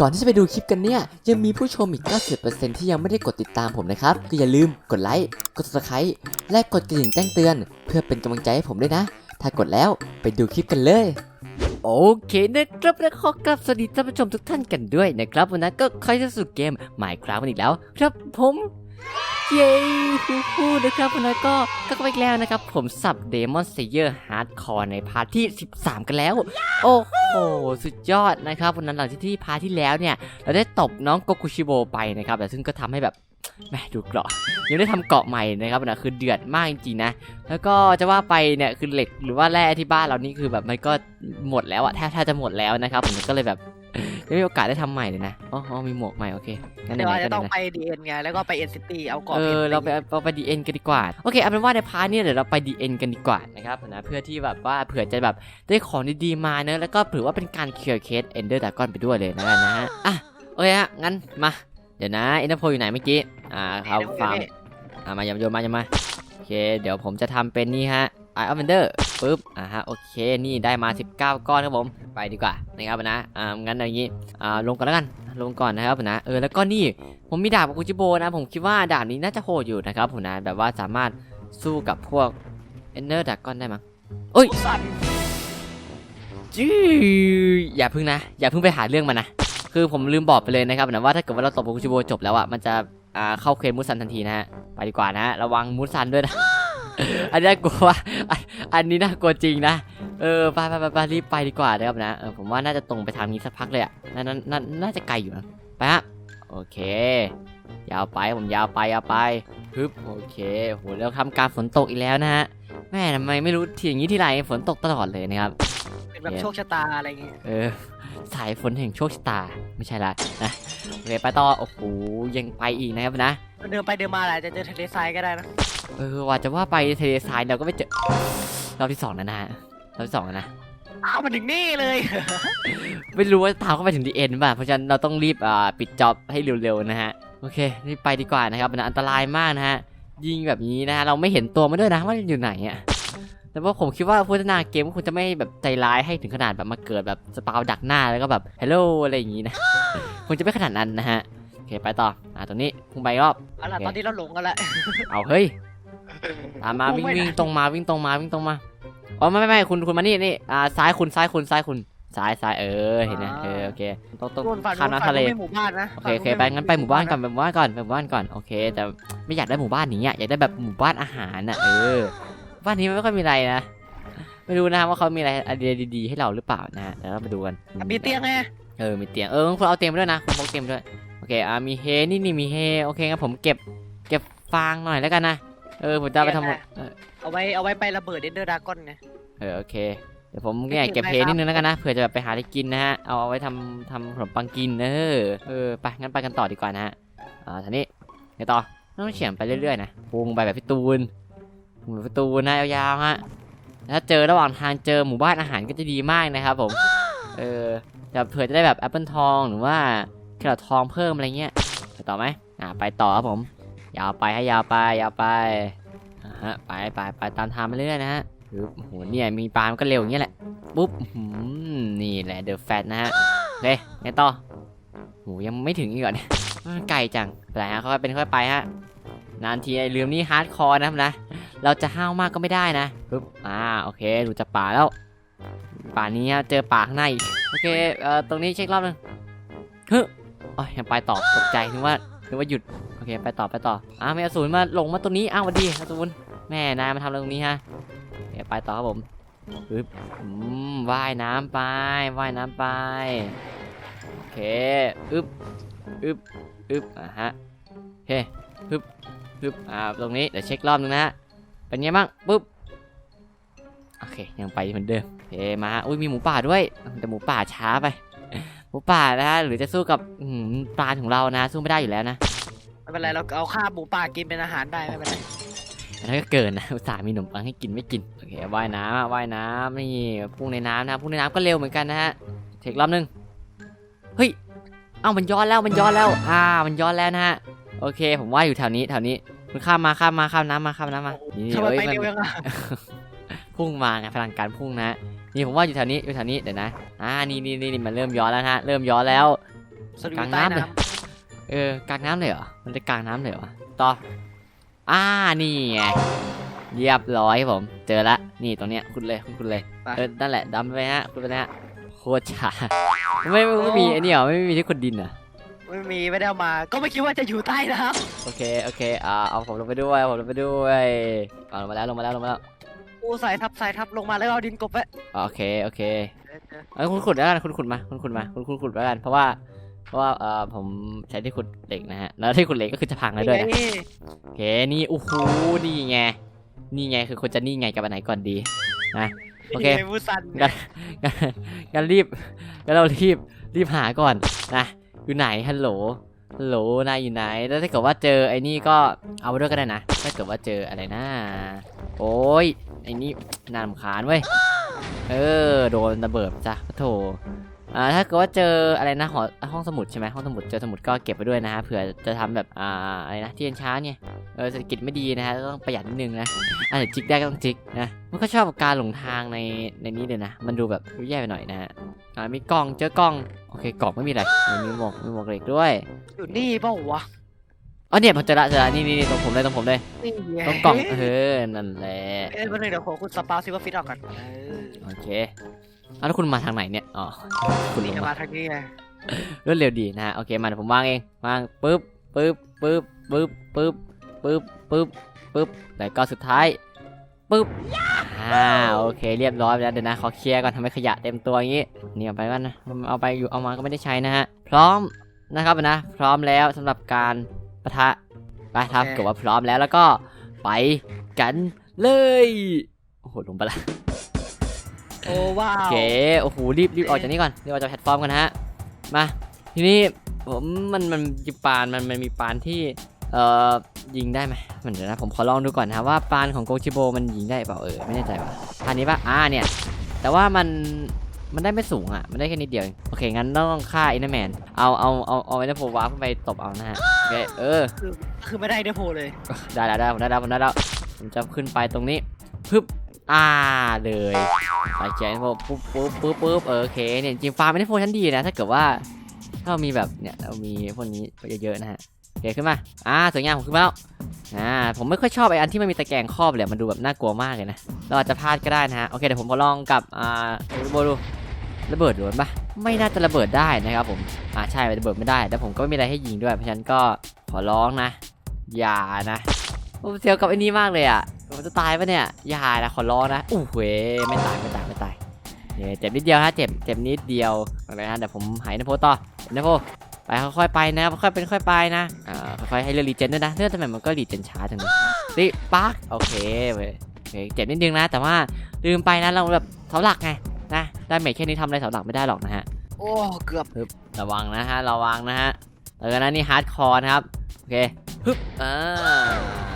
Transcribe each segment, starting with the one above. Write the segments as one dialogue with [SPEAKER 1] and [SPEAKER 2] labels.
[SPEAKER 1] ก่อนที่จะไปดูคลิปกันเนี่ย ยังมีผู้ชมอีก 90%ที่ยังไม่ได้กดติดตามผมนะครับ ก็อย่าลืมกดไลค์ กด subscribe และกดกระดิ่งแจ้งเตือน เพื่อเป็นกำลังใจให้ผมด้วยนะ ถ้ากดแล้วไปดูคลิปกันเลย โอเคนะครับและขอกลับสวัสดีท่านผู้ชมทุกท่านกันด้วยนะครับ วันนั้นก็ใครจะสู่เกม Minecraft กันอีกแล้ว ครับผม เย้ฮู้ฮู้นะครับวันนั้นก็ก็ไปแล้วนะครับ ผมสับ Demon Slayer Hardcore ในพาร์ทที่ 13 กันแล้ว โอ้โห สุดยอดนะครับวันนั้นหลังจากที่พาร์ทที่แล้วเนี่ย เราได้ตบน้องโกกุชิโบไปนะครับ แต่ซึ่งก็ทำให้แบบแม่ดูเกราะยังได้ทำเกาะใหม่นะครับนะคือเดือดมากจริงๆนะ แล้วก็จะว่าไปเนี่ยคือเหล็กหรือว่าแร่ที่บ้านเรานี่คือแบบมันก็หมดแล้วอะแทบแทบจะหมดแล้วนะครับผมก็เลยแบบ ไม่มีโอกาสได้ทำใหม่เลยนะอ๋ออ๋อมีหมวกใหม่โอเคงั้น
[SPEAKER 2] เดี๋ยว
[SPEAKER 1] ไหน
[SPEAKER 2] อาจ
[SPEAKER 1] ๆก็
[SPEAKER 2] จะต้อง
[SPEAKER 1] ไหนๆ
[SPEAKER 2] ไปดีเอ็นไง แล้วก็ไปเอ็นซิตี้เอากรอบ
[SPEAKER 1] เออ
[SPEAKER 2] พช
[SPEAKER 1] เราไปเราไปดีเอ็นกันดีกว่า โอเคเอาเป็นว่าในพาร์ทเนี้เดี๋ยวเราไปดีเอ็นกันดีกว่านะครับนะเพื่อที่แบบว่าเผื่อจะแบบได้ของดีๆมาเนอะแล้วก็ถือว่าเป็นการเคลียร์เคสเอนเดอร์ดากอนไปด้วยเลยนะนะฮะอะโอเคฮะงั้นมาเดี๋ยวนะเอ็นเดอร์โพอยู่ไหนเมื่อกี้อ่าเขาฟาร์มอ่ามาอย่าโยนมาอย่ามาโอเคเดี๋ยวผมจะทำเป็นนี่ฮะ ไอออฟเอนเดอร์ปึ๊บอ่าฮะโอเคนี่ได้มา 19 ก้อนครับผมไปดีกว่านะครับนะอ่างั้นอย่างงี้อ่าลงก่อนแล้วกันลงก่อนนะครับนะเออแล้วก็นี่ผมมีดาบกับกุจิโบนะผมคิดว่าดาบนี้น่าจะโหดอยู่นะครับผมนะแบบว่าสามารถสู้กับพวกเอนเนอร์ดาก้อนได้มั้งเอ้ยจื้ออย่าพึ่งนะ อย่าพึ่งไปหาเรื่องมันนะคือผมลืมบอกไปเลยนะครับนะว่าถ้าเกิดว่าเราตบกุจิโบจบแล้วอะมันจะอ่าเข้าเควสมูซันทันทีนะฮะไปดีกว่านะระวังมูซันด้วยนะ อันนี้น่ากลัวอันอันนี้น่ากลัวจริงนะ เออไปไปไปไปรีบไปดีกว่านะครับนะ เออผมว่าน่าจะตรงไปทางนี้สักพักเลยอะนั่นนั่นนั่นน่าจะไกลอยู่นะ ไปฮะ โอเค ยาวไปผมยาวไปยาวไปฮึบโอเคโหแล้วทำการฝนตกอีกแล้วนะฮะ แม่ทำไมไม่รู้ทีอย่างนี้ที่ไรฝนตกตลอดเลยนะครับ
[SPEAKER 2] เป็นแบบโชคชะตาอะไรเงี้ย
[SPEAKER 1] เออ สายฝนแห่งโชคชะตา ไม่ใช่ละนะโอเคไปต่อ โอ้โหยังไปอีกนะครับนะ
[SPEAKER 2] เดินไปเดินมาอาจจะเจอทะเลทรายก็ได้นะ
[SPEAKER 1] เออว่าจะว่าไปทะเลทรายเราก็ไม่เจอรอบที่สองแล้วนะฮะรอบที่สองแล้วนะ
[SPEAKER 2] อ้าวมาถึงนี่เลย
[SPEAKER 1] ไม่รู้ว่าตามเข้าไปถึงดีเอ็นป่ะเพราะฉะนั้นเราต้องรีบอ่าปิดจ็อบให้เร็วๆนะฮะโอเครีบไปดีกว่านะครับมันอันตรายมากนะฮะยิงแบบนี้นะฮะเราไม่เห็นตัวมันด้วยนะว่ามันอยู่ไหนอะแต่ว่าผมคิดว่าผู้พัฒนาเกมก็คงจะไม่แบบใจร้ายให้ถึงขนาดแบบมาเกิดแบบสปาวดักหน้าแล้วก็แบบฮัลโหลอะไรอย่างงี้นะ คงจะไม่ขนาดนั้นนะฮะโอ เคไปต่ออ่าตรงนี้พุ่งไปอีกรอบ
[SPEAKER 2] เอาล่ะ
[SPEAKER 1] โอเค
[SPEAKER 2] ตอนนี้เราหลงกันละ
[SPEAKER 1] เอาเฮ้ยตามมา
[SPEAKER 2] พุ่
[SPEAKER 1] วิ่ง
[SPEAKER 2] งไม่
[SPEAKER 1] วิ่ง
[SPEAKER 2] ได้
[SPEAKER 1] ตรงมาวิ่งตรงมาวิ่งตรงมาอ๋อไม่ไม่ไม่คุณคุณมานี่นี่อ่าซ้ายคุณซ้ายคุณซ้ายคุณซ้ายซ้ายเออเห็นนะเออโอเคต้องต้อง
[SPEAKER 2] โดนฝั่ง
[SPEAKER 1] ข้าม
[SPEAKER 2] โน้น
[SPEAKER 1] น้ำ
[SPEAKER 2] ฝั่ง
[SPEAKER 1] ทะเล
[SPEAKER 2] โน้นไม่หมู่บ้านนะ
[SPEAKER 1] โอเคโอเคไปงั้นไปหมู่บ้านก่อนไปหมู่บ้านก่อนไปหมู่บ้านก่อนโอเค แต่ไม่อยากได้หมู่บ้านนี้อะอยากได้แบบหมู่บ้านอาหารอะเออบ้านนี้ไม่ค่อยมีอะไรนะไม่รู้นะว่าเขามีอะไรไอเดียดีๆให้เราหรือเปล่านะฮะเดี๋ยวเราไปดูกัน
[SPEAKER 2] มีเตียงไง
[SPEAKER 1] เออมีเตียงเออคุณเอาเตียงมาด้วยนะคุณพกเตียงมาด้วยโอ เคอ่ามีเฮนี่นี่มีเฮโอเคงั้นผมเก็บเก็บฟางหน่อยแล้วกันนะเออผมจะเอาไปทำเออ
[SPEAKER 2] เอาไว้เอาไว้ไประเบิดเดนเดอร์ดากอนไง
[SPEAKER 1] เออโอเคเดี๋ยวผมเนี่ย
[SPEAKER 2] ไม่เก็
[SPEAKER 1] เก็บบเฮ
[SPEAKER 2] ไว้ครับ
[SPEAKER 1] นิดนึงแล้วกันนะเผื่อจะแบบไปหาอะไรกินนะฮะเอาเอาไว้ทำทำขนมปังกินเออเออไปงั้นไปกันต่อดีกว่านะฮะอ่าทีนี้เดี๋ยวต่อต้องเฉียงไปเรื่อยๆนะพุงไปแบบพี่ตูนพุงแบบพี่ตูนนะยาวๆฮะถ้าเจอระหว่างทางเจอหมู่บ้านอาหารก็จะดีมากนะครับผมเออจะเผื่อจะได้แบบแอปเปิลทองหรือว่า แครอททองเพิ่มอะไรเงี้ยไปต่อไหมอ่าไปต่อครับผม ยาวไปให้ยาวไปยาวไปอ่าฮะไปไปไปตามทางไปเรื่อยนะฮะโอ้โหเนี่ยมีปลามันก็เร็วอย่างเงี้ยแหละปุ๊บหือนี่แหละเดอะแฟตนะฮะโอเคไงต่อโหยังไม่ถึงอีกเหรอเนี่ยไกลจังไปฮะค่อยๆเป็นค่อยไปฮะนานทีไอ้ลืมนี่ฮาร์ดคอร์นะครับนะ เราจะห้าวมากก็ไม่ได้นะปึ๊บอ่าโอเคดูจากป่าแล้ว ป่านี้เจอป่าข้างในโอเคเอ่อตรงนี้เช็ครอบนึงเฮ้ อ๋อยังไปต่อตกใจนึกว่านึกว่าหยุดโอเคไปต่อไปต่ออ้าวมีอสูรมาหลงมาตรงนี้อ้าวสวัสดีอสูรแม่นายมาทำอะไรตรงนี้ฮะโอเคไปต่อครับผมปึ๊บอืมว่ายน้ำไปว่ายน้ำไปโอเคอึ๊บอึ๊บอึ๊บอะฮะโอเคปึ๊บปึ๊บอ่าตรงนี้เดี๋ยวเช็ครอบนึงนะฮะเป็นไงบ้างปึ๊บโอเคยังไปเหมือนเดิมโอเคมาอุ้ยมีหมูป่าด้วยแต่หมูป่าช้าไป หมูป่านะฮะหรือจะสู้กับอื้อหือปลาของเรานะ สู้ไม่ได้อยู่แล้วนะ
[SPEAKER 2] ไม่เป็นไรเราเอาข้าวหมูป่ากินเป็นอาหารได้ไม่เป็นไร
[SPEAKER 1] อันนั้นก็เกินนะอุตส่าห์มีขนมปังให้กินไม่กินโอเคว่ายน้ำอะว่ายน้ำนี่พุ่งในน้ำนะพุ่งในน้ำก็เร็วเหมือนกันนะฮะเช็ครอบนึงเฮ้ยเอ้ามันย้อนแล้วมันย้อนแล้วอ่ามันย้อนแล้วนะฮะโอเค ผมว่าอยู่แถวนี้แถวนี้คุณข้ามมาข้ามมาข้ามน้ำมาข้ามน้ำมานี่
[SPEAKER 2] ทำไม
[SPEAKER 1] อ้ย
[SPEAKER 2] ไป
[SPEAKER 1] มัน
[SPEAKER 2] เร็วยังอะ
[SPEAKER 1] พุ่งมาไงพลังการพุ่งนะ นี่ผมว่าอยู่แถวนี้อยู่แถวนี้เดี๋ยวนะอ่านี่นี่นี่นี่มันเริ่มย้อนแล้วนะฮะเริ่มย้อนแล้ว
[SPEAKER 2] สรุป
[SPEAKER 1] กลาง
[SPEAKER 2] ใต้
[SPEAKER 1] น้ำเลย
[SPEAKER 2] น้
[SPEAKER 1] เออกลางน้ำเลยเหรอมันจะกลางน้ำเลยเหรอต่ออ่านี่ไงเรียบร้อยครับผม เจอละนี่ตรงเนี้ยคุณเลยคุณคุณเลย
[SPEAKER 2] ไป
[SPEAKER 1] เออนั่นแหละดำไปฮะคุณไปนะฮะโคตรช้าไม่ไม่ไม่มีไอ้นี่เหรอไม่มีที่ขุดดินเหรอำ
[SPEAKER 2] ไม่มีไม่ได้เอามา ก็ไม่คิดว่าจะอยู่ใต้น้
[SPEAKER 1] โอเคโอเคอ่าเอาผมลงไปด้วยเอาผมลงไปด้วยเอาลงมาแล้วลงมาแล้วลงมาแล้วำ
[SPEAKER 2] กูใส่ทับใส่ทับลงมาแล้วเอาดินกบไว้
[SPEAKER 1] อ่าโอเคโอเคเอ้ยคุณขุดแล้วกันคุณขุดมาคุณขุดมาคุณคุณขุดแล้วกันเพราะว่าเพราะว่าเอ่อผมใช้ที่ขุดเหล็กนะฮะแล้วที่ขุดเหล็กก็คือจะพังแล้วด้วยนะ
[SPEAKER 2] นี่
[SPEAKER 1] โอเคนี่โอ้โหนี่ไงนี่ไงคือคนจะนี่ไงกับอันไหนก่อนดีนะโอเค
[SPEAKER 2] นี่ไงมูซัน
[SPEAKER 1] งั้นงั้นงั้นรีบงั้นเรารีบรีบหาก่อนนะอยู่ไหนฮัลโหลฮัล โหลนายอยู่ไหน แล้วถ้าเกิดว่าเจอไอ้นี่ก็เอาไปด้วยก็ได้นะ ถ้าเกิดว่าเจออะไรนะ โอ้ยไอ้นี่น่ารำคาญเว้ย เออ โดนระเบิดจ้ะโถ อ่าถ้าเกิดว่าเจออะไรนะหอห้องสมุดใช่ไหมห้องสมุดเจอสมุดก็เก็บไปด้วยนะฮะเผื่อจะทำแบบอ่าอะไรนะที่เย็นช้าเนี่ยเออเศรษฐกิจไม่ดีนะฮะต้องประหยัดนิดนึงนะอะเดี๋ยวจิกได้ก็ต้องจิกนะมันก็ชอบกับการหลงทางในในนี้เลยนะ มันดูแบบดูแย่ไปหน่อยนะฮะอ่ามีกล่องเจอกล่องโอเคกล่องไม่มีอะไรมีหมวกมีหมวกเหล็กด้วย
[SPEAKER 2] อยู่นี่เปล่าวะ
[SPEAKER 1] อ๋อเนี่ยผมเจอละเจอละนี่นี่นี่ตรงผมเลยตรงผมเลย
[SPEAKER 2] นี่ไง
[SPEAKER 1] ตรงกล่องเออนั่นแหละ
[SPEAKER 2] เอ้ยวันหนึงเดี๋ยวขอคุณสปาซิว่าฟิตออกกันเออ
[SPEAKER 1] โอเคเอาแล้วคุณมาทางไหนเนี่ย อ๋อ คุณล
[SPEAKER 2] นี่
[SPEAKER 1] ง
[SPEAKER 2] จะ
[SPEAKER 1] มา
[SPEAKER 2] มาทางนี้ไง
[SPEAKER 1] รวดเร็วดีนะฮะ โอเค มาเดี๋ยวผมวางเอง วางปึ๊บปึ๊บปึ๊บปึ๊บปึ๊บปึ๊บปึ๊บปึ๊บแล้วก็สุดท้ายปึ๊บอ่าโอเค เรียบร้อยไปแล้วเดี๋ยวนะ ขอเคลียร์ก่อนทำให้ขยะเต็มตัวอย่างงี้ นี่เอาไปกันนะ เอาไปอยู่เอามาก็ไม่ได้ใช้นะฮะ พร้อมนะครับนะ พร้อมแล้วสำหรับการปะทะ ไปครับเกิดว่าพร้อมแล้วแล้วก็ไปกันเลย โอ้โหลงไปละ
[SPEAKER 2] โอ้ว้า
[SPEAKER 1] โอ
[SPEAKER 2] ว
[SPEAKER 1] เคโอ้โหรีบรีบออกจากนี้ก่อนรีบออกจากแพลตฟอร์มกันนะฮะมาทีนี้ผมมันมันยิงปานมันมันมีปานที่เอ่อยิงได้ไหมมันเดี๋ยวนะผมขอลองดูก่อนนะครับว่าปานของโกชิโบมันยิงได้เปล่าเออไม่แน่ใจว่ะปานนี้ปะอ่าเนี่ยแต่ว่ามันมันได้ไม่สูงอะมันได้แค่นิดเดียวเองโอเคงั้นต้องฆ่าอินเนอร์แมนเอาเอาเอาเอาไอ้นโฟวาร์ปขึ้นไปตบเอานะฮะโอเคเออ
[SPEAKER 2] คือคือไม่ได้เดโพเลย
[SPEAKER 1] ได้แล้วได้ผมได้แล้วผมได้แล้วผมจะขึ้นไปตรงนี้ปึ๊บ อ่าเลยไปเจนปุ๊บปุ๊บปุ๊บปุ๊บปุ๊บเออโอเคเนี่ยจริงฟาร์มไม่ได้โฟชั้นดีนะ ถ้าเกิดว่าถ้าเรามีแบบเนี่ยเรามีพวกนี้เยอะๆนะฮะโอเคขึ้นมาอ่าสวยงามผมขึ้นมาแล้วอ่าผมไม่ค่อยชอบไอ้อันที่มันมีตะแกรงครอบเลยมันดูแบบน่ากลัวมากเลยนะเราอาจจะพลาดก็ได้นะฮะโอเคเดี๋ยวผมขอลองกับอ่าโบดูระเบิดโดนปะไม่น่าจะระเบิดได้นะครับผมอ่าใช่ระเบิดไม่ได้แต่ผมก็ไม่มีอะไรให้ยิงด้วยเพราะฉะนั้นก็ขอร้องนะ อย่านะผมเสียวกับไอ้นี่มากเลยอะ ผมจะตายปะเนี่ย อย่านะขอร้องนะอู้เว้ยไม่ตายไม่ตายไม่ตายเนี่ยเจ็บนิดเดียวฮะเจ็บเจ็บนิดเดียวอะไรฮะเดี๋ยวผมหายนะโพต่อนะโพไปค่อยๆไปนะค่อยๆเป็นค่อยไปนะอ่าค่อยๆให้เลือดรีเจนด้วยนะเลือดทำไมมันก็รีเจนช้าจังเลยสิปักโอเคเว้ยโอเคเจ็บนิดนึงนะ แต่ว่าลืมไปนะเราแบบเสาหลักไงนะได้เมจแค่นี้ทำอะไรเสาหลักไม่ได้หรอกนะฮะ
[SPEAKER 2] โอ้เกือบ
[SPEAKER 1] ระวังนะฮะระวังนะฮะเออนะนี่ฮาร์ดคอร์นะครับโอเคฮึบอ่าโอ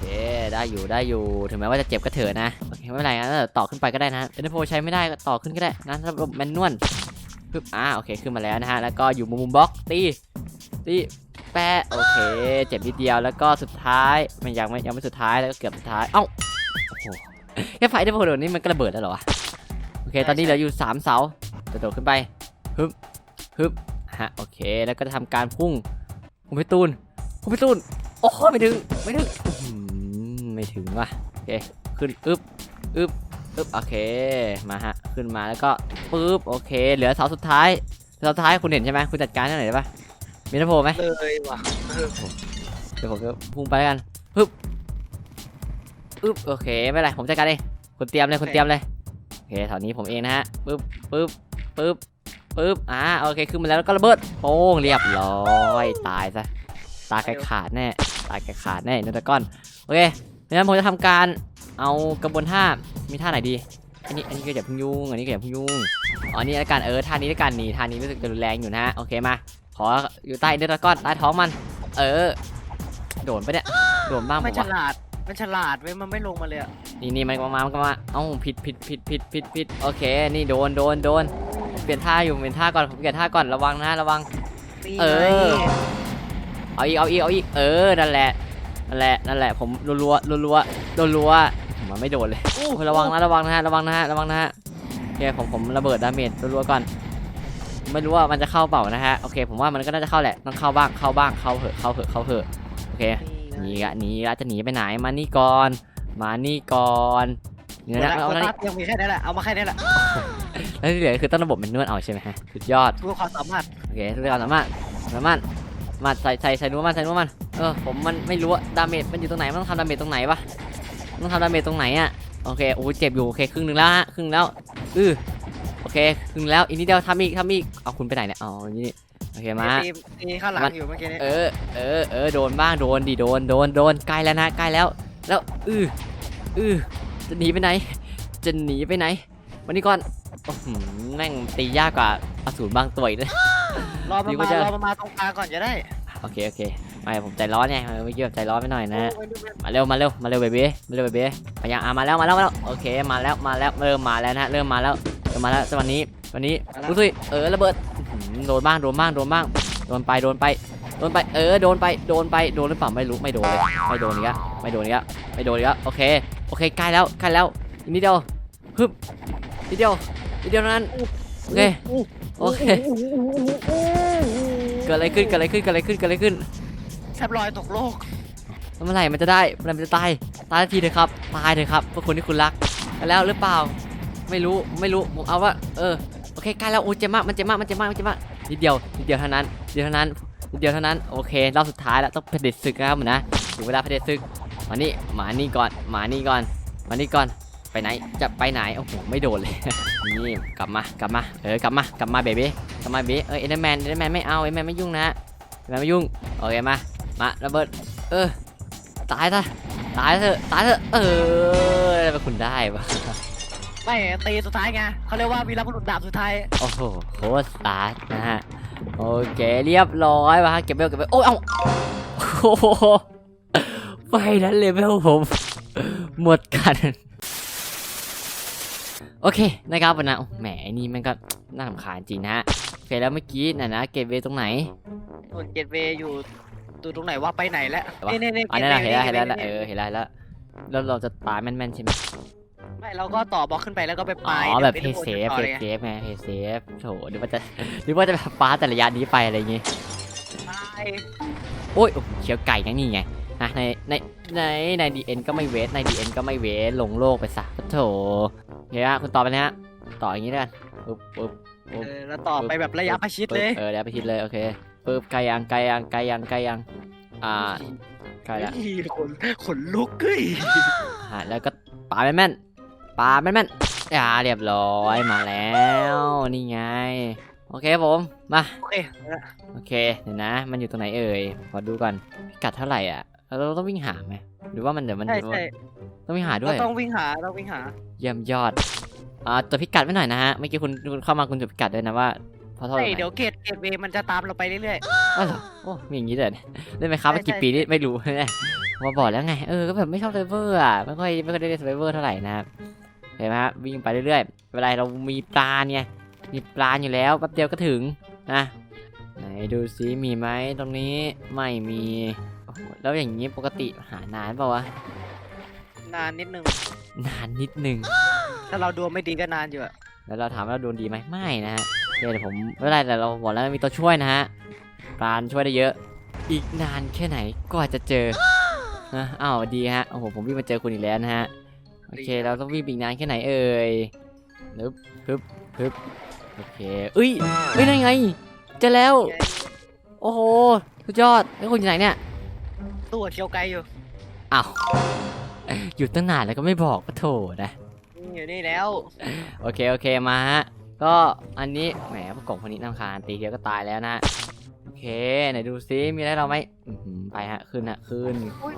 [SPEAKER 1] เคได้อยู่ได้อยู่ถึงแม้ว่าจะเจ็บก็เถอะนะโอเคไม่เป็นไรนะเดี๋ยวต่อขึ้นไปก็ได้นะเป็นโพใช้ไม่ได้ก็ต่อขึ้นก็ได้นะระบบแมนนวลฮึบอ่าโอเคขึ้นมาแล้วนะฮะแล้วก็อยู่มุมมุมบล็อกตีตีแปะโอเค เจ็บนิดเดียวแล้วก็สุดท้ายมันยังไม่ยังไม่สุดท้ายแล้วก็เกือบสุดท้ายเอ้าโอ้โหแค่ไฟได้โพโดนนี่มันก็ระเบิดแล้วเหรอวะโอเค ตอนนี้เหลืออยู่สามเสาจะโดดขึ้นไปฮึบฮึบฮะโอเค แล้วก็จะทำการพุ่งพุ่งไปตูนพุ่งไปตูนโอ้โหไม่ถึงไม่ถึงอื้อหือ ไม่ถึงว่ะโอเคขึ้นอึบอึบอึบโอเคมาฮะขึ้นมาแล้วก็ปึ๊บโอเค เหลือเสาสุดท้ายเสาสุดท้ายคุณเห็นใช่ไหมคุณจัดการให้หน่อยได้ปะมีน้ำโพไหม
[SPEAKER 2] เลยว่ะเออ
[SPEAKER 1] เดี๋ยวผมจะพุ่งไปแล้วกันปึ๊บอึบโอเคไม่เป็นไรผมจัดการเองคุณเตรียมเลยคุณเตรียมเลยโอเคแถวนี้ผมเองนะฮะปึ๊บปึ๊บปึ๊บปึ๊บอ่าโอเคขึ้นมาแล้วแล้วก็ระเบิดโป้งเรียบร้อยตายซะตาแกขาดแน่ตาแกขาดแน่นูตะก้อนโอเค ดังนั้นผมจะทำการเอากระบวนท่ามีท่าไหนดี อันนี้อันนี้ก็อย่าเพิ่งยุ่งอันนี้ก็อย่าเพิ่งยุ่งอ๋อนี่แล้วกันเออท่านี้แล้วกันนี่ท่านี้รู้สึกจะรุนแรงอยู่นะฮะโอเคมาขออยู่ใต้เนื้อตะก้อนใต้ท้องมัน เออ โดนไปะเนี่ยโดนบ้างผ
[SPEAKER 2] มัน
[SPEAKER 1] ม
[SPEAKER 2] ฉ
[SPEAKER 1] วะ
[SPEAKER 2] ลาด มันฉลาดเว้ย มันไม่ลงมาเลยอะ
[SPEAKER 1] นี่นี่มันก็มามันก็มาเอ้าผิดผิดผิดผิดผิดผิดโอเคนี่โดนโดนโดนผมเปลี่ยนท่าอยู่เปลี่ยนท่าก่อนผมเปลี่ยนท่าก่อนระวังนะระวัง
[SPEAKER 2] นี่
[SPEAKER 1] เออ
[SPEAKER 2] ไง
[SPEAKER 1] เอาอีกเอาอีกเอาอีกเออนั่นแหละ นั่นแหละนั่นแหละผมรัวรัวรัวรัวรัวรัวๆมันไม่โดนเลย
[SPEAKER 2] อู้
[SPEAKER 1] โอ้ยระวังนะระวังนะฮะระวังนะฮะระวังนะฮะโอเคผมผมระเบิดดาเมจรัวๆก่อนไม่รู้ว่ามันจะเข้าเปล่านะฮะโอเค ผมว่ามันก็น่าจะเข้าแหละต้องเข้าบ้างเข้าบ้างเข้าเหอะเข้าเหอะเข้าเหอะโอเคหนีละหนีละจะหนีไปไหนมานี่ก่อนมานี่ก่อนเนื้อ
[SPEAKER 2] เดี๋ยว
[SPEAKER 1] นะ
[SPEAKER 2] นะ
[SPEAKER 1] เอา
[SPEAKER 2] โคว
[SPEAKER 1] แล้ว
[SPEAKER 2] ต้ายังมีแค่นี้แหละเอามาแค่นี้แหละ
[SPEAKER 1] แล้วที่เหลือคือต้นระบบเป็นนวดเอาใช่ไหมฮะสุดยอด
[SPEAKER 2] เพื่อความสามารถ
[SPEAKER 1] โอเคทุกคนสามารถสามารถ มาใส่ใส่ใส่นัวมันใส่นัวมันเออผมมันไม่รู้อะดาเมจมันอยู่ตรงไหนมันต้องทำดาเมจตรงไหนวะมันต้องทำดาเมจตรงไหนอะโอเคโอ้ยเจ็บอยู่โอเคครึ่งหนึ่งแล้วฮะครึ่งแล้วอือโอเคครึ่งแล้วอีกนิดเดียวทำอีกทำอีกเอาคุณไปไหนเนี่ยอ๋อนี่โอเคมา
[SPEAKER 2] ตีตีข้างหลัง
[SPEAKER 1] มัน
[SPEAKER 2] อยู่เมื่อกี้นี้
[SPEAKER 1] เออเออเออโดนบ้างโดนดิโดนโดนโดนใกล้แล้วนะใกล้แล้ว แล้วอืออือจะหนีไปไหน จะหนีไปไหน วันนี้ก่อนอื้อหือแม่งตียากกว่าอสูรบางตัวอีกนะ
[SPEAKER 2] รอมัน
[SPEAKER 1] ดีกว่า
[SPEAKER 2] มา
[SPEAKER 1] จะ
[SPEAKER 2] รอมันมาตรงกลางก่อนจะได้
[SPEAKER 1] โอเคโอเคไม่ผมใจร้อนไงเออเมื่อกี้แบบใจร้อนไปหน่อยนะ
[SPEAKER 2] โอ้ยดูมัน
[SPEAKER 1] มาเร็วมาเร็วมาเร็วเบบี้มาเร็วเบบี้มายังอะมาแล้วมาแล้วมาแล้วโอเคมาแล้วมาแล้วเริ่มมาแล้วนะเริ่มมาแล้วเริ่มมาแล้ววันนี้วันนี้อุ้ยเออระเบิดอื้อหือโดนบ้างโดนบ้างโดนบ้างโดนไปโดนไปโดนไปเออโดนไปโดนไปโดนหรือเปล่าไม่รู้ไม่โดนเลยไม่โดนอีกแล้วไม่โดนอีกแล้วไม่โดนอีกแล้วโอเคโอเคใกล้แล้วใกล้แล้วอีกนิดเดียวฮึบนิดเดียวนิดเดียวเท่านั้นโอเค โอเค เกิดอะไรขึ้นเกิดอะไรขึ้นเกิดอะไรขึ้นเกิดอะไรขึ้น
[SPEAKER 2] แทบลอยตกโลก
[SPEAKER 1] แล้วเมื่อไหร่มันจะได้เมื่อไหร่มันจะตายตายทันทีเถอะครับตายเถอะครับพวกคนที่คุณรักไปแล้วหรือเปล่า ไม่รู้ไม่รู้ผมเอาว่าเออโอเคใกล้แล้วโอ้เจ็บมากมันเจ็บมากมันเจ็บมากมันเจ็บมากนิดเดียวนิดเดียวเท่านั้นนิดเดียวเท่านั้นนิดเดียวเท่านั้นโอเครอบสุดท้ายแล้วต้องเผด็จศึกนะครับผมนะถึงเวลาเผด็จศึกมานี่มานี่ก่อนมานี่ก่อนมานี่ก่อน ไปไหน จะไปไหน โอ้โห ไม่โดนเลย นี่ กลับมา กลับมา เออ กลับมา กลับมาเบบี้กลับมาเบบี้เออเอ็นเดอร์แมนเอ็นเดอร์แมนไม่เอา เอ็นเดอร์แมนไม่ยุ่งนะเอ็นเดอร์แมนไม่ยุ่ง โอเค มา มาระเบิด เออ ตายซะ ตายเถอะ ตายเถอะ เออทำไมคุณได้ปะ
[SPEAKER 2] ไม่ตีสุดท้ายไงเขาเรียกว่าวีรบุรุษดาบสุดท้าย
[SPEAKER 1] โอ้โห โคตรสตาร์ทนะฮะ โอเค เรียบร้อยมาฮะเก็บเวลเก็บเวลโอ้ย เอ้าโอ้โหไฟนั้นเลเวลผม หมดกัน โอเคนะครับวันนั้นโอ้แหมไอ้นี่มันก็น่าสำคาญจริงนะฮะโอเคแล้วเมื่อกี้น่ะนะเก็บเวลตรงไหน
[SPEAKER 2] ส่วนเกตเวย์อยู่ตัวตรงไหนว่าไปไหนแล้ว
[SPEAKER 1] วะ
[SPEAKER 2] นี่นี่นี่
[SPEAKER 1] อันนั้นนะเห็นแล้วเห็นแล้ว
[SPEAKER 2] นี่
[SPEAKER 1] เออเห็นแล้วแล้วแล้วเราจะตายแม่นๆใช่ไหม
[SPEAKER 2] ไม่เราก็ต่อบล็อกขึ้นไปแล้วก็ไป
[SPEAKER 1] อ๋
[SPEAKER 2] ปลาย
[SPEAKER 1] อแบบเพ
[SPEAKER 2] ดี๋ยว
[SPEAKER 1] ย์เซฟ
[SPEAKER 2] ต่อ
[SPEAKER 1] เพ
[SPEAKER 2] ลย
[SPEAKER 1] ย์
[SPEAKER 2] ไง
[SPEAKER 1] เซฟไงเพย์เซฟโถหรือว่าจะหรือว่าจะแบบฟ้าแต่ระยะนี้ไปอะไรอย่างงี้
[SPEAKER 2] ปลาย
[SPEAKER 1] โอ้ยโอ้โหเขียวไก่นั่งนี่ไงอะในในในในดีเอ็นก็ไม่เวสในดีเอ็นก็ไม่เวสลงโลกไปซะโถ เฮ้ยฮะคุณต่อไปนะฮะต่ออย่างนี้ด้วยกันปึ๊บปึ๊บ
[SPEAKER 2] เออแล้วต่อไปแบบระยะประชิด
[SPEAKER 1] ปึ๊
[SPEAKER 2] เล
[SPEAKER 1] บ
[SPEAKER 2] ย
[SPEAKER 1] เออเดี๋ยวไปทิศเลยโอเคปึ๊บไกลยังไกลยังไกลยังไกลยังอ่าไกลละ
[SPEAKER 2] เฮ้ยขนขนลุกเฮ้ย
[SPEAKER 1] อะแล้วก็ปาแม่นแม่นๆปาแม่นแม่นๆอ่าเรียบร้อยมาแล้วนี่ไง โอเคผมมา
[SPEAKER 2] โอเค
[SPEAKER 1] โอเคเดี๋ยวนะ มันอยู่ตรงไหนเอ่ย ขอดูก่อนพิกัดเท่าไหร่อะ เราต้องวิ่งหาไหมหรือว่ามันเดี๋ยวมัน
[SPEAKER 2] ใช่ใช่
[SPEAKER 1] ต้องวิ่งหาด้
[SPEAKER 2] เรา
[SPEAKER 1] วย
[SPEAKER 2] ต้องวิ่งหาต้องวิ่งหา
[SPEAKER 1] เยี่ยมยอดอ่าตัวพิกัดไว้หน่อยนะฮะเมื่อกี้คุณคุณเข้ามาคุณจดพิกัดด้วยนะว่าเพราะเท่าไห
[SPEAKER 2] ใช่
[SPEAKER 1] ร่
[SPEAKER 2] เดี๋ยวเกตเกตเวย์มันจะตามเราไปเรื่อย
[SPEAKER 1] อ๋อเหรอโอ้มีอย่างนี้เลยเล่นไหมครับ
[SPEAKER 2] ใช่
[SPEAKER 1] มากี่
[SPEAKER 2] ใช่
[SPEAKER 1] ปีนี่ไม่รู้เนี่ยมาบอกแล้วไงเออก็แบบไม่ชอบเซร์ฟเวอร์อะไม่ค่อยไม่ค่อยได้เล่นเซร์ฟเวอร์เท่าไหร่นะครับเห็นไหมฮะวิ่งไปเรื่อยๆเวลาเรามีปลาเนี่ยมีปลาอยู่แล้วแป๊บเดียวก็ถึงนะไหนดูซิมีไหมตรงนี้ไม่มีโอ้โหแล้วอย่างนี้ปกติหานานเปล่าวะ
[SPEAKER 2] ๆนานนิดนึง
[SPEAKER 1] นานนิดนึง
[SPEAKER 2] ถ้าเราดวงไม่ดีก็นานอยู่อะ
[SPEAKER 1] แล้วเราถามว่าเราโดนดีไหมไม่นะฮะเดี๋ยวผมไม่เป็นไรแต่เราบอกแล้วมีตัวช่วยนะฮะปราณช่วยได้เยอะ อีกนานแค่ไหนกว่าจะเจอนะอ้าวดีฮะโอ้โหผมวิ่งมาเจอคุณอีกแล้วนะฮะโอเคเราต้องวิ่งไปอีกนานแค่ไหนเอ่ยฮึบฮึบฮึบโอเคเอ้ยเฮ้ยนั่นไงเจอแล้ว โอ้โหสุดยอดแล้วคุณอยู่ไหนเนี่ย
[SPEAKER 2] ตัวเที่ยวไกลอยู่
[SPEAKER 1] อ้าวหยุดตั้งนานแล้วก็ไม่บอกก็โถนะ
[SPEAKER 2] อืมอยู่นี่แล้ว
[SPEAKER 1] โอเค โอเค มาฮะ ก็อันนี้ แหมพวกกบคนนี้น้ำคาญตีเดียวก็ตายแล้วนะ โอเค ไหนดูซิมีอะไรเราไหมอื้อหือไปฮะ ขึ้นฮะ ขึ้น
[SPEAKER 2] อุ๊ย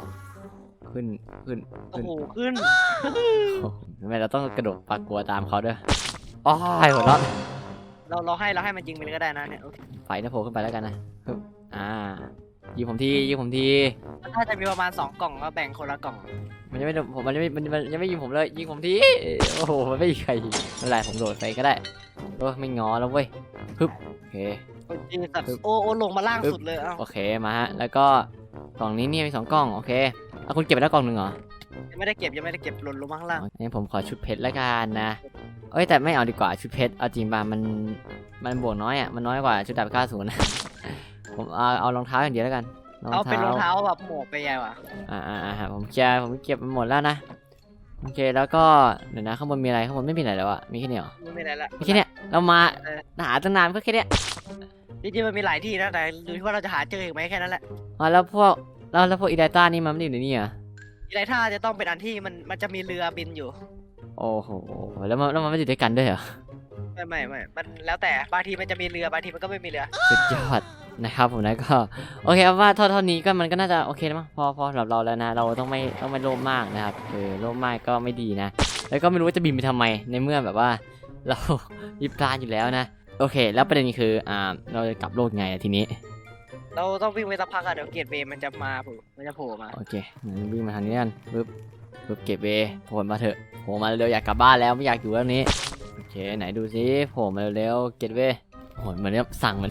[SPEAKER 1] ขึ้น ขึ้น
[SPEAKER 2] โอ้
[SPEAKER 1] ขึ้น
[SPEAKER 2] โหขึ้น
[SPEAKER 1] โอ้โหทำไมเราต้องกระโดดปลากลัวตามเขาด้วยอ้อยหัวเราะ
[SPEAKER 2] เราเราให้เราให้มันยิงไปเลยก็ได้นะเนี่ยโอเค
[SPEAKER 1] ไฟนะโผล่ขึ้นไปแล้วกันนะปึ๊บอ่า ยิงผมทียิงผมที
[SPEAKER 2] ถ้าจะมีประมาณสองกล่องก็แบ่งคนละกล่อง
[SPEAKER 1] มันยังไม่โดนผมมันยังไม่มันมันยังไม่ยิงผมเลยยิงผมทีโอ้โหมันไม่มีใครยิงไม่เป็นไรผมโดดไปก็ได้โอ้ไม่งอแล้วเว้ยปึ๊บโอเค
[SPEAKER 2] โอ้ยจริงสัตว์โอ้โอ้ลงมาล่างสุดเลยเอ้า
[SPEAKER 1] โอเคมาฮะแล้วก็กล่องนี้เนี่ยมีสองกล่องโอเคเอาคุณเก็บไปแล้วกล่องหนึ่งเหรอ
[SPEAKER 2] ยังไม่ได้เก็บยังไม่ได้เก็บหล่นลงมาข้างล่าง
[SPEAKER 1] งั้นผมขอชุดเพชรแล้วกันนะ เอ้ยแต่ไม่เอาดีกว่าชุดเพชรเอาจริงป่ะมันมันบวกน้อยอะมันน้อยกว่าชุดดาบพิฆาตศูนย์ ผมเอาเอารองเท้าอย่างเดียวแล้วกัน
[SPEAKER 2] เอาเป็นรองเท้าแบบหมวกไปยังวะ
[SPEAKER 1] อ่าอ่าอ่าฮะผมเคลียร์ผมเก็บไปหมดแล้วนะโอเคแล้วก็เดี๋ยวนะข้างบนมีอะไรข้างบนไม่มีอะไรแล้วอะมีแค่นี้เหรอ
[SPEAKER 2] ไม่มีอะไรละ
[SPEAKER 1] มีแค่เนี้ยเรามา
[SPEAKER 2] เออ
[SPEAKER 1] หาตั้งนานก็แค่เนี้ย
[SPEAKER 2] จริงๆมันมีหลายที่นะแต่ดูที่ว่าเราจะหาเจออีกไหมแค่นั้นแหละ
[SPEAKER 1] อ๋อแล้วพวกแล้วแล้วพวกอีไดต้านี่มันไม่ได้อยู่ในนี่เหรอ
[SPEAKER 2] อีไรท่าจะต้องเป็นอันที่มันมันจะมีเรือบินอยู่
[SPEAKER 1] โอ้โหแล้วมันแล้วมันไม่อยู่ด้วยกันด้วยเหรอ
[SPEAKER 2] ไม่ไม่ไม่มันแล้วแต่บางทีมันจะมีเรือบางทีมันก็ไม่มีเรือ
[SPEAKER 1] สุดยอดนะครับผมนะก็โอเคเอาว่าเท่าเท่านี้ก็มันก็น่าจะโอเคแล้วมั้งพอพอสำหรับเราแล้วนะ เราต้องไม่ต้องไม่โลภมากนะครับเออโลภมากก็ไม่ดีนะ แล้วก็ไม่รู้ว่าจะบินไปทำไมในเมื่อแบบว่า เรา มีพลานอยู่แล้วนะ โอเค แล้วประเด็นคืออ่าเราจะกลับโลกไงอะทีนี้
[SPEAKER 2] เราต้องวิ่งไปสักพักอะเดี๋ยวเกียร์เวย์มันจะมาโผล่มันจะโผล่มา
[SPEAKER 1] โอเคงั้นวิ่งมาทางนี้กันปึ๊บปึ๊บเก็บเวโผล่มาเถอะโผล่มาเร็วๆอยากกลับบ้านแล้วไม่อยากอยู่แล้วนี้ โอเคไหนดูซิโผล่มาเร็วๆเก็บเวโอ้โหเหมือนเนี่ยสั่งมัน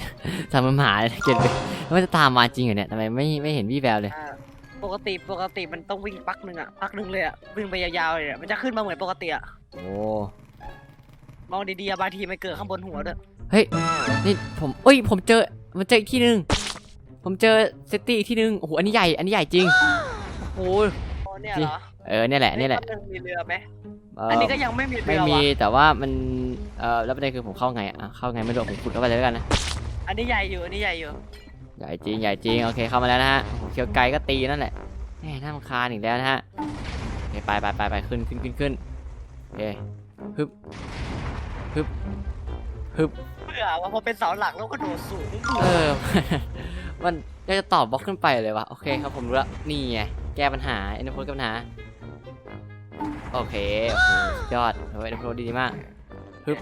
[SPEAKER 1] สั่งมันหมาเลยเก็บเวแล้วมันจะตามมาจริงเหรอเนี่ยทำไมไม่ไม่เห็นวี่แววเลย
[SPEAKER 2] อ่าปกติปกติมันต้องวิ่งปักหนึ่งอะปักหนึ่งเลยอะวิ่งไปยาวๆเลยอะมันจะขึ้นมาเหมือนปกติอะ
[SPEAKER 1] โอ้
[SPEAKER 2] มองดีๆอะบางทีมันเกิดข้างบนหัวด้วย
[SPEAKER 1] เฮ้ยนี่ผมเอ้ยผมเจอมันเจออีกที่หนึงผมเจอเซตตี้อีกที่หนึงโอ้โหอันนี้ใหญ่อันนี้ใหญ่จริงโอ้โห
[SPEAKER 2] โอ้เนี่ยเหรอ
[SPEAKER 1] เออเนี่ยแหละเนี่ยแหละ
[SPEAKER 2] มัมีเรือไหม
[SPEAKER 1] เอ่อ
[SPEAKER 2] อันนี้ก็ยังไม่มีเรื
[SPEAKER 1] ไม่
[SPEAKER 2] อ
[SPEAKER 1] มี
[SPEAKER 2] วะ
[SPEAKER 1] แต่ว่ามันเอ่อแล้วประเด็นคือผมเข้าไงอะเข้าไงไม่รู้ผมขุดเข้าไปเลยแล้วกันนะ
[SPEAKER 2] อันนี้ใหญ่อยู่อันนี้ใหญ่อยู่
[SPEAKER 1] ใหญ่จริงใหญ่จริงโอเคเข้ามาแล้วนะฮะโอ้โหเคียวไกลก็ตีนั่นแหละแหมน่ารำคาญอีกแล้วนะฮะโอเคไปไปไปไปขึ้นขึ้นขึ้นขึ้นโอเคฮึบฮึบฮึบ
[SPEAKER 2] เบื่อว่าพอเป็นเสาหลักแล้วก็โดดสูง
[SPEAKER 1] เออ มันก็จะตอบบล็อกขึ้นไปเลยวะโอเคครับผมรู้ละนี่ไงแก้ปัญหาเอ็นโฟแก้ปัญหา โอเคโอ้โหสุดยอดเฮ้ยเอ็นโฟดีมากฮึบ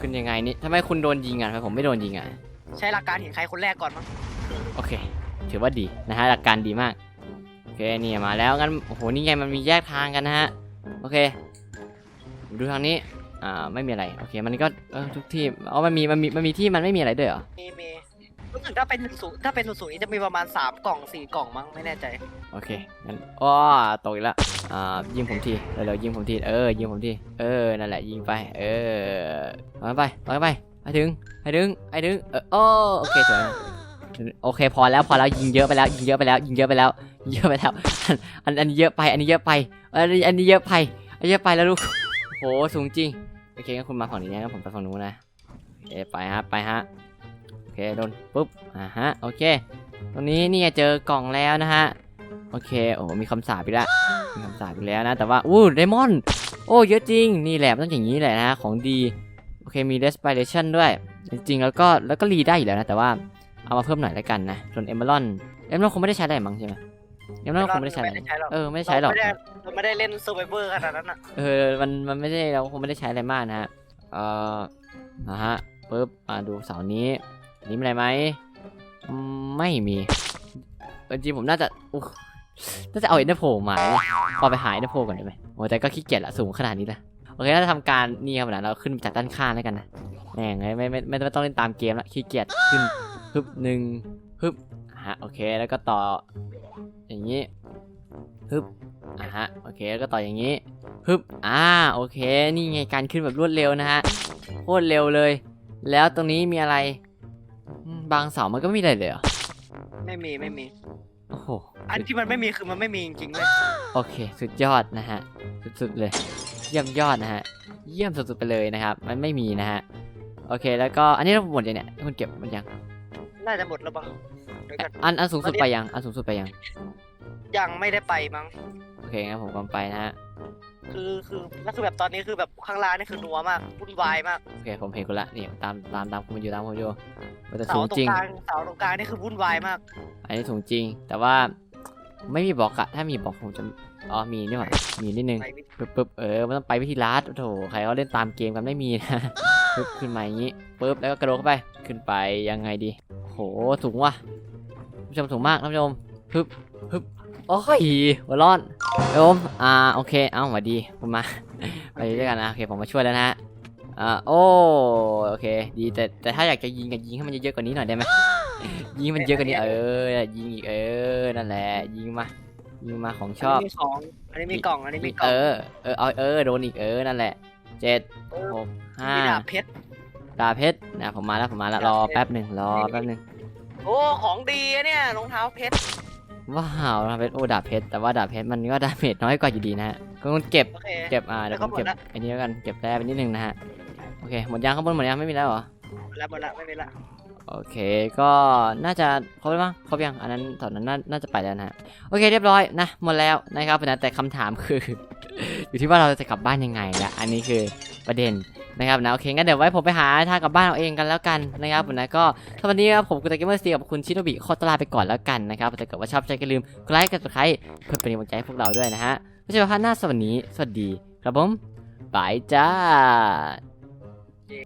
[SPEAKER 1] ขึ้นยังไงนี่ทำไมคุณโดนยิงอะทำไมผมไม่โดนยิงอะ
[SPEAKER 2] ใช้หลักการเห็นใครคนแรกก่อนมั้ง
[SPEAKER 1] โอเค ถือว่าดีนะฮะหลักการดีมาก โอเคนี่มาแล้วงั้นโอ้โหนี่ไงมันมีแยกทางกันนะฮะ โอเค ดูทางนี้ อ่า ไม่มีอะไร โอเค มันก็เออทุกที่ อ๋อ มันมี มันมี มันมีที่มันไม่มีอะไรด้วยเหรอ
[SPEAKER 2] มีมี รู้สึกถ้าเป็นหนึ่งศูถ้าเป็นศูนี่จะมีประมาณสามกล่องสี่กล่องมั้งไม่แน่ใจ
[SPEAKER 1] โอเคงั้นอ้อตกอีกแล้วอ่ายิงผมทีเร็วๆยิงผมทีเออยิงผมทีเออนั่นแหละยิงไป เออเอาไปเอาไปถึงให้ถึงให้ถึงเออโอโอเคสวยโอเคพอแล้วพอแล้วยิงเยอะไปแล้วยิงเยอะไปแล้วยิงเยอะไปแล้วยิงเยอะไปแล้วอันอันนี้เยอะไป อันนี้เยอะไปอันนี้อันนี้เยอะไปอันนี้เยอะไปแล้วลูกโหสูงจริงโอเคงั้นคุณมาฝั่งนี้นะผมไปฝั่งนู้นนะโอไปฮะไปฮะ เคโดนปุ๊บอ่าฮะโอเค ตรงนี้นี่ไงเจอกล่องแล้วนะฮะโอเคโอ้โหมีคำสาปอีกแล้วมีคำสาปอีกแล้วนะแต่ว่าอู้ไดมอนด์โอ้เยอะจริงนี่แหละมันต้องอย่างนี้แหละนะของดีโอเคมี respiration ด้วย จริงๆแล้วก็แล้วก็รีได้อยู่แล้วนะแต่ว่าเอามาเพิ่มหน่อยแล้วกันนะส่วน emerald emerald คงไม่ได้ใช้อะไรมั้งใช่ไหม emerald คงไม่ได้ใช้อะไร
[SPEAKER 2] ไม่ได้ใช้หรอก
[SPEAKER 1] เออไม่ได้ใช้หรอก
[SPEAKER 2] เราไม่ได้เราไม่ได้เล่น Survivor ขนาดนั้นอะ
[SPEAKER 1] เออมันมันไม่ได้เราคงไม่ได้ใช้อะไรมากนะฮะเอ่อนะฮะปึ๊บมาดูเสานี้ นี่มีอะไรไหมไม่มีจริงผมน่าจะน่าจะเอาเอ็นเดอร์โพมาเลยพอไปหาเอ็นเดอร์โพก่อนได้ไหมโอ้แต่ก็ขี้เกียจละสูงขนาดนี้ละโอเคน่าจะทำการนี่ครับนะเราขึ้นจากด้านข้างแล้วกันนะแม่งไม่ไม่ไม่ไม่ไม่ต้องเล่นตามเกมละขี้เกียจขึ้นฮึบหนึ่งฮึบฮะโอเคแล้วก็ต่อ อย่างนี้ฮึบอะฮะโอเคแล้วก็ต่ออย่างนี้ฮึบอ่าโอเค นี่ไงการขึ้นแบบรวดเร็วนะฮะโคตรเร็วเลย แล้วตรงนี้มีอะไร บางเสามันก็ไม่มีอะไรเลยเหรอ
[SPEAKER 2] ไม่มีไม่มี
[SPEAKER 1] โอ้โห
[SPEAKER 2] อันที่มันไม่มีคือมันไม่มีจริงๆเลย
[SPEAKER 1] โอเค สุดยอดนะฮะ สุดๆเลย เยี่ยมยอดนะฮะ เยี่ยมสุดๆไปเลยนะครับ มันไม่มีนะฮะ โอเค แล้วก็อันนี้เราหมดยังเนี่ยคุณเก็บมันยัง
[SPEAKER 2] น่าจะหมดแล้วบ้างเดี๋ยวกัน
[SPEAKER 1] อันอันสูงสุดไปยัง อันสูงสุดไปยัง
[SPEAKER 2] ยังไม่ได้ไปมั้ง
[SPEAKER 1] โอเคงั้นผมก่อนไปนะฮะ
[SPEAKER 2] คือคือก็คือแบบตอนนี้คือแบบข้างล่างนี่คือนัวมากวุ่นวายมาก
[SPEAKER 1] โอเคผมเห็นคุณละนี่ตามตามตามคุณมาอยู่ตามผมอยู่มันจะ
[SPEAKER 2] เสา
[SPEAKER 1] สูง
[SPEAKER 2] ตร
[SPEAKER 1] จริ
[SPEAKER 2] ง
[SPEAKER 1] ง
[SPEAKER 2] กลางเสาตรงกลางนี่คือวุ่นวายมาก
[SPEAKER 1] อันนี้สูงจริง แต่ว่าไม่มีบล็อกอะถ้ามีบล็อกผมจะอ๋อมีนี่หว่ามีนิดนึง
[SPEAKER 2] ไปไม่
[SPEAKER 1] ปึ๊บปึ๊บเออมันต้องไปวิธีลัดโอ้โถใครเขาเล่นตามเกมกันไม่มีนะ ปึ๊บขึ้นมาอย่างนี้ปึ๊บแล้วก็กระโดดเข้าไปขึ้นไปยังไงดีโหสูงว่ะท่านผู้ชมสูงมากท่านผู้ชมปึ๊บปึ๊บ โอ้ยหัวร้อนโยมอ่าโอเค เอ้าสวัสดีคุณมา ไปด้วยกันนะโอเคผมมาช่วยแล้วนะฮะอ่าโอ้โอเค ดีแต่แต่ถ้าอยากจะยิงกันยิงให้มันเยอะๆกว่านี้หน่อยได้ไหมยิงให้มันเยอะกว่านี้เออยิงอีกเออนั่นแหละยิงมายิงมาของช
[SPEAKER 2] อัน
[SPEAKER 1] อบ
[SPEAKER 2] นี้มีของอันนี้มีกล่องอันนี้มีกล่
[SPEAKER 1] เอ
[SPEAKER 2] อง
[SPEAKER 1] อเออเอาเออโดนอีกเออนั่นแหละเจ็ด
[SPEAKER 2] เออ
[SPEAKER 1] หกห้า
[SPEAKER 2] มีดาบเพชร
[SPEAKER 1] ดาบเพชรนะผมมาแล้วผมมาแล้ว
[SPEAKER 2] ดาบ
[SPEAKER 1] รอ
[SPEAKER 2] เพชร
[SPEAKER 1] แป๊บหนึ่งรอแป๊บหนึ่ง
[SPEAKER 2] โอ้ของดีอะเนี่ยรองเท้าเพชร
[SPEAKER 1] ว้าวดาบเพชรโอ้ดาบเพชรแต่ว่าดาบเพชรมันก็ดาเมจน้อยกว่าอยู่ดีนะฮะก็ต้องเก็บ
[SPEAKER 2] โอเค
[SPEAKER 1] เก็บอ่าเดี๋ยวผมเก็บ
[SPEAKER 2] แล้วก็หมดละ
[SPEAKER 1] อันนี้แล้วกันเก็บแร่ไปนิดนึงนะฮะโอเคหมดยังข้างบนหมดยังไม่มีแล้วเหรอ
[SPEAKER 2] หมดแล้วหมดแล้วไม่มีละ
[SPEAKER 1] โอเคก็น่าจะครบแล้วมั้งครบยังอันนั้นตอนนั้นน่าน่าจะไปแล้วนะฮะโอเคเรียบร้อยนะหมดแล้วนะครับนะแต่คำถามคือ อยู่ที่ว่าเราจะกลับบ้านยังไงละอันนี้คือประเด็นนะครับนะโอเคงั้นเดี๋ยวไว้ผมไปหาทางกลับบ้านเอาเองกันแล้วกันนะครับนะก็ถ้าวันนี้ครับผมคุตะเกมเมอร์ซีกับคุณชิโนบิขอตลาไปก่อนแล้วกันนะครับถ้าเกิดว่าชอบใจก็ลืมกดไลค์กดติดตามเพื่อเป็นกำลังใจให้พวกเราด้วยนะฮะไว้เจอกันพาร์ทหน้าสวัสดีสวัสดี ครับผมบายจ้า